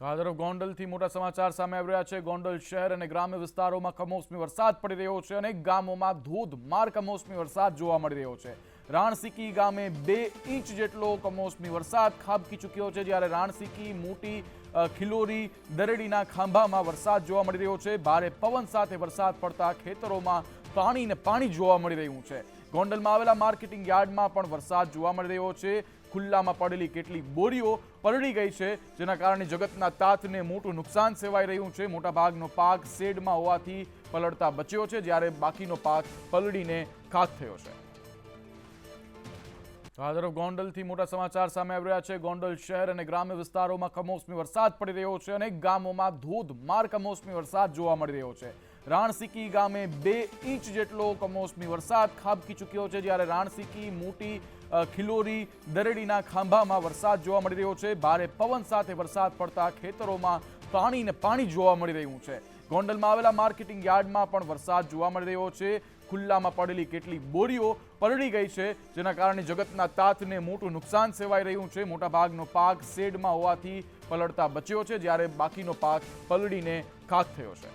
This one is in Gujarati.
તો આ તરફ ગોંડલથી મોટા સમાચાર સામે આવી રહ્યા છે. ગોંડલ શહેર અને ગ્રામ્ય વિસ્તારોમાં કમોસમી વરસાદ પડી રહ્યો છે અનેક ગામોમાં ધોધમાર કમોસમી વરસાદ જોવા મળી રહ્યો છે. રાણસીકી ગામે બે ઇંચ જેટલો કમોસમી વરસાદ ખાબકી ચૂક્યો છે, જ્યારે રાણસીકી મોટી ખિલોરી દરેડીના ખાંભામાં વરસાદ જોવા મળી રહ્યો છે. ભારે પવન સાથે વરસાદ પડતા ખેતરોમાં પાણી ને પાણી જોવા મળી રહ્યું છે. ગોંડલમાં આવેલા માર્કેટિંગ યાર્ડમાં પણ વરસાદ જોવા મળી રહ્યો છે. ખુલ્લામાં પડેલી કેટલીક બોરીઓ પલળી ગઈ છે, જેના કારણે જગતના તાતને મોટું નુકસાન સેવાઈ રહ્યું છે. મોટાભાગનો પાક શેડમાં હોવાથી પલળતા બચ્યો છે, જ્યારે બાકીનો પાક પલળીને ખાક થયો છે. તો આ તરફ ગોંડલથી મોટા સમાચાર સામે આવી રહ્યા છે. ગોંડલ શહેર અને ગ્રામ્ય વિસ્તારોમાં કમોસમી વરસાદ પડી રહ્યો છે અને ગામોમાં ધોધમાર કમોસમી વરસાદ જોવા મળી રહ્યો છે. રાણસીકી ગામે બે ઇંચ જેટલો કમોસમી વરસાદ ખાબકી ચૂક્યો છે, જ્યારે રાણસીકી મોટી ખિલોરી દરેડીના ખાંભામાં વરસાદ જોવા મળી રહ્યો છે. ભારે પવન સાથે વરસાદ પડતા ખેતરોમાં પાણી ને પાણી જોવા મળી રહ્યું છે. ગોંડલમાં આવેલા માર્કેટિંગ યાર્ડમાં પણ વરસાદ જોવા મળી રહ્યો છે. ખુલ્લામાં પડેલી કેટલી બોરીઓ પલળી ગઈ છે, જેના કારણે જગતના તાતને મોટું નુકસાન સેવાઈ રહ્યું છે. મોટાભાગનો પાક શેડમાં હોવાથી પલળતા બચ્યો છે, જ્યારે બાકીનો પાક પલળીને ખાક થયો છે.